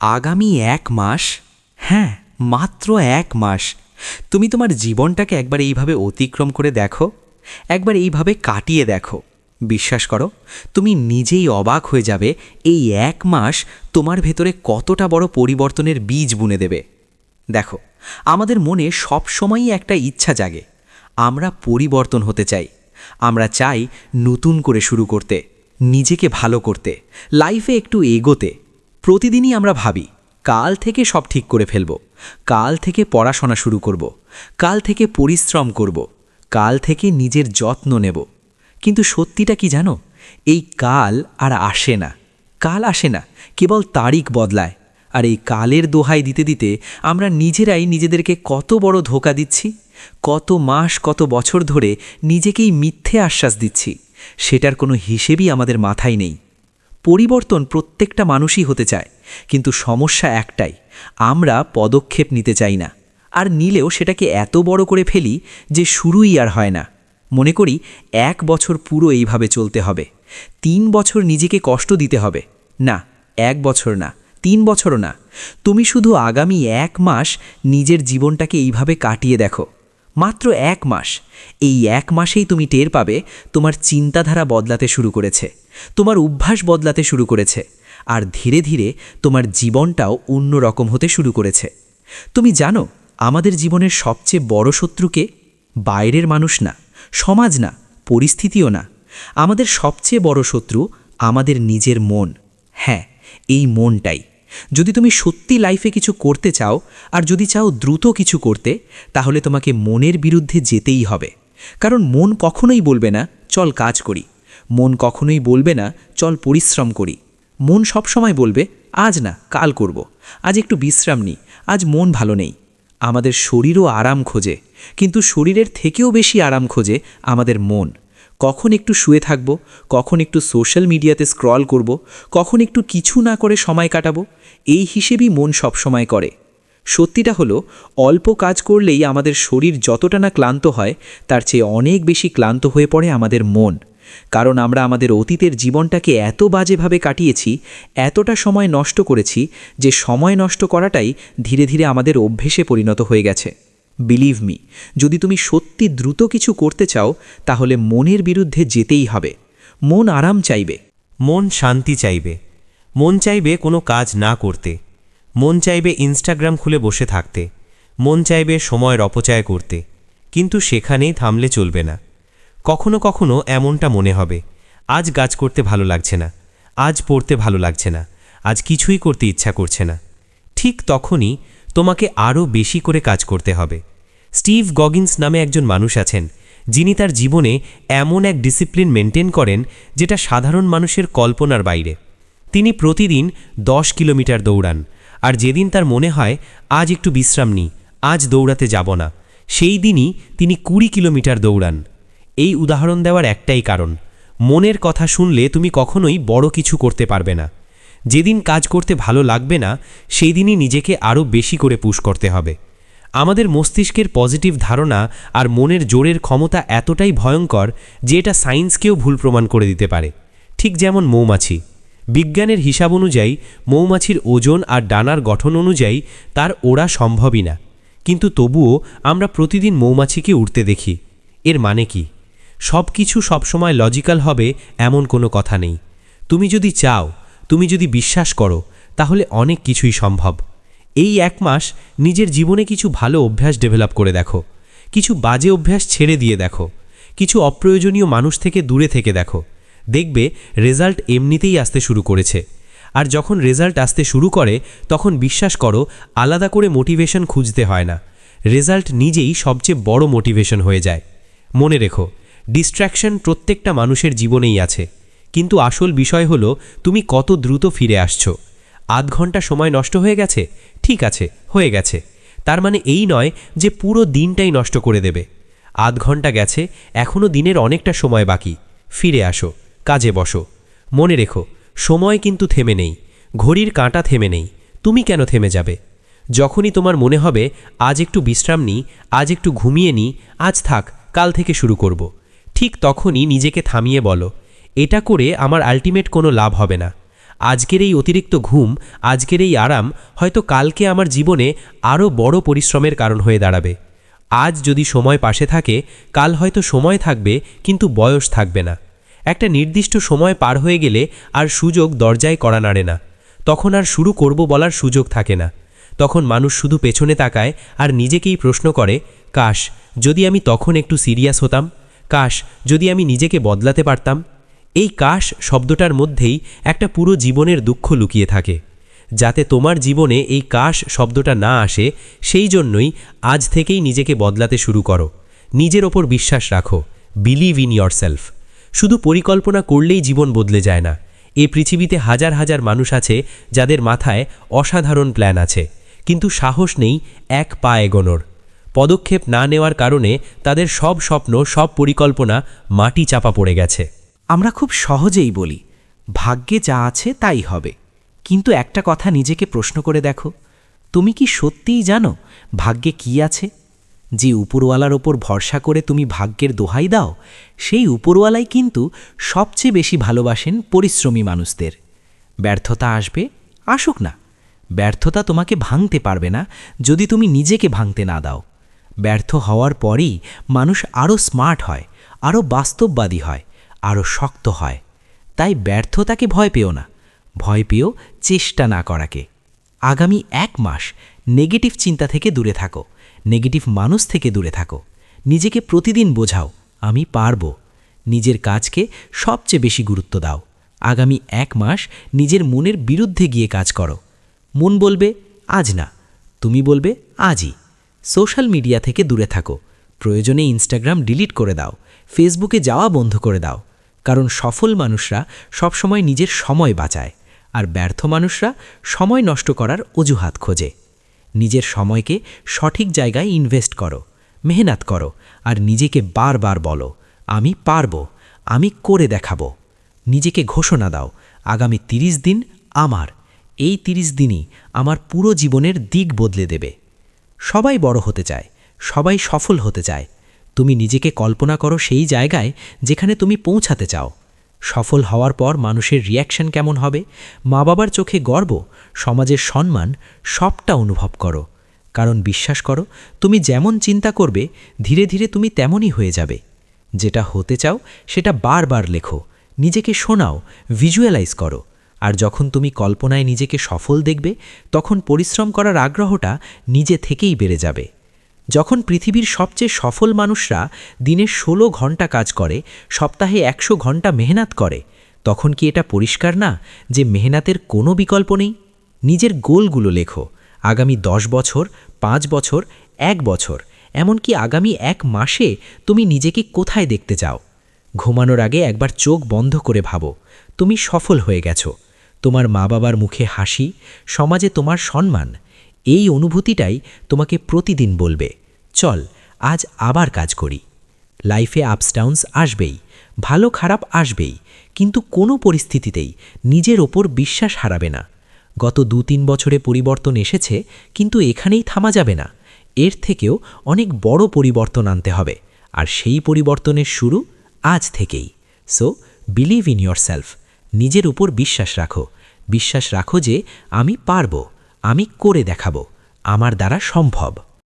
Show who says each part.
Speaker 1: আগামী এক মাস? হ্যাঁ। মাত্র এক মাস। তুমি তোমার জীবনটাকে একবার এইভাবে অতিক্রম করে দেখো একবার এইভাবে কাটিয়ে দেখো। বিশ্বাস করো তুমি নিজেই অবাক হয়ে যাবে এই এক মাস তোমার ভেতরে কতটা বড় পরিবর্তনের বীজ বুনে দেবে। দেখো আমাদের মনে সবসময়ই একটা ইচ্ছা জাগে আমরা পরিবর্তন হতে চাই আমরা চাই নতুন করে শুরু করতে নিজেকে ভালো করতে লাইফে একটু এগোতে। প্রতিদিনই আমরা ভাবি, কাল থেকে সব ঠিক করে ফেলব, কাল থেকে পড়াশোনা শুরু করব, কাল থেকে পরিশ্রম করব, কাল থেকে নিজের যত্ন নেব। কিন্তু সত্যিটা কি জানো? এই কাল আর আসে না। কাল আসে না, কেবল তারিখ বদলায়। আর এই কালের দোহাই দিতে দিতে আমরা নিজেরাই নিজেদেরকে কত বড় ধোকা দিচ্ছি, কত মাস, কত বছর ধরে নিজেকেই মিথ্যে আশ্বাস দিচ্ছি, সেটার কোনো হিসেবই আমাদের মাথায় নেই। পরিবর্তন প্রত্যেকটা মানুষই হতে চায়। কিন্তু সমস্যা একটাই, আমরা পদক্ষেপ নিতে চাই না। আর নিলেও সেটাকে এত বড় করে ফেলি যে শুরুই আর হয় না। মনে করি এক বছর পুরো এইভাবে চলতে হবে। তিন বছর নিজেকে কষ্ট দিতে হবে। না, এক বছর না, তিন বছরও না। তুমি শুধু আগামী এক মাস নিজের জীবনটাকে এইভাবে কাটিয়ে দেখো। মাত্র এক মাস। এই এক মাসেই তুমি টের পাবে তোমার চিন্তাধারা বদলাতে শুরু করেছে, তোমার অভ্যাস বদলাতে শুরু করেছে, আর ধীরে ধীরে তোমার জীবনটাও অন্যরকম হতে শুরু করেছে। তুমি জানো, আমাদের জীবনের সবচেয়ে বড় শত্রুকে বাইরের মানুষ না, সমাজ না, পরিস্থিতিও না। আমাদের সবচেয়ে বড় শত্রু আমাদের নিজের মন। হ্যাঁ এই মনটাই। যদি তুমি সত্যি লাইফে কিছু করতে চাও, আর যদি চাও দ্রুত কিছু করতে, তাহলে তোমাকে মনের বিরুদ্ধে যেতেই হবে। কারণ মন কখনোই বলবে না, চল কাজ করি। মন কখনোই বলবে না, চল পরিশ্রম করি। মন সবসময় বলবে, আজ না, কাল করব। আজ একটু বিশ্রাম নিই আজ মন ভালো নেই। আমাদের শরীরও আরাম খোঁজে। কিন্তু শরীরের থেকেও বেশি আরাম খোঁজে আমাদের মন। কখন একটু শুয়ে থাকব? কখন একটু সোশ্যাল মিডিয়াতে স্ক্রল করব? কখন একটু কিছু না করে সময় কাটাবো? এই হিসেবেই মন সবসময় করে। সত্যিটা হলো, অল্প কাজ করলেই আমাদের শরীর যতটা না ক্লান্ত হয়, তার চেয়ে অনেক বেশি ক্লান্ত হয়ে পড়ে আমাদের মন। কারণ আমরা আমাদের অতীতের জীবনটাকে এত বাজেভাবে কাটিয়েছি, এতটা সময় নষ্ট করেছি, যে সময় নষ্ট করাটাই ধীরে ধীরে আমাদের অভ্যেসে পরিণত হয়ে গেছে। বিলিভ মি যদি তুমি সত্যি দ্রুত কিছু করতে চাও, তাহলে মনের বিরুদ্ধে যেতেই হবে। মন আরাম চাইবে।
Speaker 2: মন শান্তি চাইবে। মন চাইবে কোনো কাজ না করতে। মন চাইবে ইনস্টাগ্রাম খুলে বসে থাকতে। মন চাইবে সময়ের অপচয় করতে। কিন্তু সেখানেই থামলে চলবে না। কখনো কখনো এমনটা মনে হবে, আজ গাছ করতে ভালো লাগছে না, আজ পড়তে ভালো লাগছে না, আজ কিছুই করতে ইচ্ছা করছে না। ঠিক তখনই তোমাকে আরও বেশি করে কাজ করতে হবে। স্টিভ গগিন্স নামে একজন মানুষ আছেন, যিনি তার জীবনে এমন এক ডিসিপ্লিন মেনটেন করেন যেটা সাধারণ মানুষের কল্পনার বাইরে। তিনি প্রতিদিন দশ কিলোমিটার দৌড়ান, আর যেদিন তার মনে হয়, আজ একটু বিশ্রাম নিই, আজ দৌড়াতে যাব না, সেই দিনই তিনি কুড়ি কিলোমিটার দৌড়ান। এই উদাহরণ দেওয়ার একটাই কারণ, মনের কথা শুনলে তুমি কখনোই বড় কিছু করতে পারবে না। যেদিন কাজ করতে ভালো লাগবে না সেই দিনই নিজেকে আরও বেশি করে পুশ করতে হবে। আমাদের মস্তিষ্কের পজিটিভ ধারণা আর মনের জোরের ক্ষমতা এতটাই ভয়ঙ্কর যে এটা সায়েন্সকেও ভুল প্রমাণ করে দিতে পারে। ঠিক যেমন মৌমাছি। বিজ্ঞানের হিসাব অনুযায়ী, মৌমাছির ওজন আর ডানার গঠন অনুযায়ী তার ওড়া সম্ভবই না। কিন্তু তবুও আমরা প্রতিদিন মৌমাছিকে উড়তে দেখি। এর মানে কি? সব কিছু সবসময় লজিক্যাল হবে এমন কোনো কথা নেই। তুমি যদি চাও তুমি যদি বিশ্বাস করো, তাহলে অনেক কিছুই সম্ভব। এই এক মাস নিজের জীবনে কিছু ভালো অভ্যাস ডেভেলপ করে দেখো। কিছু বাজে অভ্যাস ছেড়ে দিয়ে দেখো। কিছু অপ্রয়োজনীয় মানুষ থেকে দূরে থেকে দেখো। দেখবে, রেজাল্ট এমনিতেই আসতে শুরু করেছে। আর যখন রেজাল্ট আসতে শুরু করে, তখন বিশ্বাস করো, আলাদা করে মোটিভেশন খুঁজতে হয় না। রেজাল্ট নিজেই সবচেয়ে বড় মোটিভেশন হয়ে যায়। মনে রেখো ডিস্ট্র্যাকশন প্রত্যেকটা মানুষের জীবনেই আছে। কিন্তু আসল বিষয় হলো, তুমি কত দ্রুত ফিরে আসছো। আধ ঘণ্টা সময় নষ্ট হয়ে গেছে? ঠিক আছে, হয়ে গেছে। তার মানে এই নয় যে পুরো দিনটাই নষ্ট করে দেবে। আধ ঘণ্টা গেছে এখনও দিনের অনেকটা সময় বাকি। ফিরে আসো, কাজে বসো। মনে রেখো, সময় কিন্তু থেমে নেই। ঘড়ির কাঁটা থেমে নেই। তুমি কেন থেমে যাবে? যখনই তোমার মনে হবে, আজ একটু বিশ্রাম নিই আজ একটু ঘুমিয়ে নিই আজ থাক, কাল থেকে শুরু করব। ঠিক তখনই নিজেকে থামিয়ে বলো এটা করে আমার আলটিমেট কোনো লাভ হবে না। আজকের এই অতিরিক্ত ঘুম, আজকের এই আরাম হয়তো কালকে আমার জীবনে আরও বড় পরিশ্রমের কারণ হয়ে দাঁড়াবে। আজ যদি সময় পাশে থাকে, কাল হয়তো সময় থাকবে, কিন্তু বয়স থাকবে না। একটা নির্দিষ্ট সময় পার হয়ে গেলে আর সুযোগ দরজায় করা নাড়ে না। তখন আর শুরু করব বলার সুযোগ থাকে না। তখন মানুষ শুধু পেছনে তাকায় আর নিজেকেই প্রশ্ন করে, কাশ, যদি আমি তখন একটু সিরিয়াস হতাম? কাশ, যদি আমি নিজেকে বদলাতে পারতাম? এই কাশ শব্দটার মধ্যেই একটা পুরো জীবনের দুঃখ লুকিয়ে থাকে, যাতে তোমার জীবনে এই কাশ শব্দটা না আসে, সেই জন্যই আজ থেকেই নিজেকে বদলাতে শুরু করো। নিজের ওপর বিশ্বাস রাখো। বিলিভ ইন সেলফ শুধু পরিকল্পনা করলেই জীবন বদলে যায় না। এ পৃথিবীতে হাজার হাজার মানুষ আছে যাদের মাথায় অসাধারণ প্ল্যান আছে, কিন্তু সাহস নেই এক পা এগোনোর। পদক্ষেপ না নেওয়ার কারণে তাদের সব স্বপ্ন, সব পরিকল্পনা মাটি চাপা পড়ে গেছে।
Speaker 1: আমরা খুব সহজেই বলি, ভাগ্যে যা আছে তাই হবে। কিন্তু একটা কথা নিজেকে প্রশ্ন করে দেখো, তুমি কি সত্যিই জানো ভাগ্যে কি আছে? যে উপরওয়ালার ওপর ভরসা করে তুমি ভাগ্যের দোহাই দাও, সেই উপরওয়ালাই কিন্তু সবচেয়ে বেশি ভালোবাসেন পরিশ্রমী মানুষদের। ব্যর্থতা আসবে, আসুক না। ব্যর্থতা তোমাকে ভাঙতে পারবে না যদি তুমি নিজেকে ভাঙতে না দাও। ব্যর্থ হওয়ার পরেই মানুষ আরও স্মার্ট হয় আরও বাস্তববাদী হয়। আরও শক্ত হয়। তাই ব্যর্থতাকে ভয় পেও না। ভয় পেও চেষ্টা না করাকে। আগামী এক মাস নেগেটিভ চিন্তা থেকে দূরে থাকো। নেগেটিভ মানুষ থেকে দূরে থাকো। নিজেকে প্রতিদিন বোঝাও, আমি পারব। নিজের কাজকে সবচেয়ে বেশি গুরুত্ব দাও। আগামী এক মাস নিজের মনের বিরুদ্ধে গিয়ে কাজ করো। মন বলবে, আজ না। তুমি বলবে, আজই। সোশ্যাল মিডিয়া থেকে দূরে থাকো। প্রয়োজনে ইনস্টাগ্রাম ডিলিট করে দাও। ফেসবুকে যাওয়া বন্ধ করে দাও। কারণ সফল মানুষরা সবসময় নিজের সময় বাঁচায়, আর ব্যর্থ মানুষরা সময় নষ্ট করার অজুহাত খোঁজে। নিজের সময়কে সঠিক জায়গায় ইনভেস্ট করো, মেহনত করো, আর নিজেকে বারবার বলো, আমি পারব, আমি করে দেখাবো। নিজেকে ঘোষণা দাও, আগামী ৩০ দিন আমার, এই ৩০ দিনই আমার পুরো জীবনের দিক বদলে দেবে। সবাই বড় হতে চায়, সবাই সফল হতে চায় তুমি নিজেকে কল্পনা করো সেই জায়গায় যেখানে তুমি পৌঁছাতে চাও। সফল হওয়ার পর মানুষের রিয়াকশন কেমন হবে? মা বাবার চোখে গর্ব, সমাজের সম্মান, সবটা অনুভব করো। কারণ বিশ্বাস করো, তুমি যেমন চিন্তা করবে, ধীরে ধীরে তুমি তেমনই হয়ে যাবে। যেটা হতে চাও, সেটা বারবার লেখো, নিজেকে শোনাও ভিজুয়ালাইজ করো। আর যখন তুমি কল্পনায় নিজেকে সফল দেখবে, তখন পরিশ্রম করার আগ্রহটা নিজে থেকেই বেড়ে যাবে। যখন পৃথিবীর সবচেয়ে সফল মানুষরা দিনে ষোলো ঘণ্টা কাজ করে, সপ্তাহে একশো ঘণ্টা মেহনত করে, তখন কি এটা পরিষ্কার না যে মেহনাতের কোনো বিকল্প নেই? নিজের গোলগুলো লেখো, আগামী দশ বছর, পাঁচ বছর, এক বছর, এমনকি আগামী এক মাসে তুমি নিজেকে কোথায় দেখতে চাও? ঘুমানোর আগে একবার চোখ বন্ধ করে ভাবো, তুমি সফল হয়ে গেছো, তোমার মা বাবার মুখে হাসি, সমাজে তোমার সম্মান এই অনুভূতিটাই তোমাকে প্রতিদিন বলবে। চল, আজ আবার কাজ করি। লাইফে আপস আসবেই, ভালো খারাপ আসবেই, কিন্তু কোনো পরিস্থিতিতেই নিজের ওপর বিশ্বাস হারাবে না। গত দু তিন বছরে পরিবর্তন এসেছে, কিন্তু এখানেই থামা যাবে না। এর থেকেও অনেক বড় পরিবর্তন আনতে হবে, আর সেই পরিবর্তনের শুরু আজ থেকেই। So believe in yourself নিজের উপর বিশ্বাস রাখো। বিশ্বাস রাখো যে আমি পারব। আমি করে দেখাব আমার দ্বারা সম্ভব।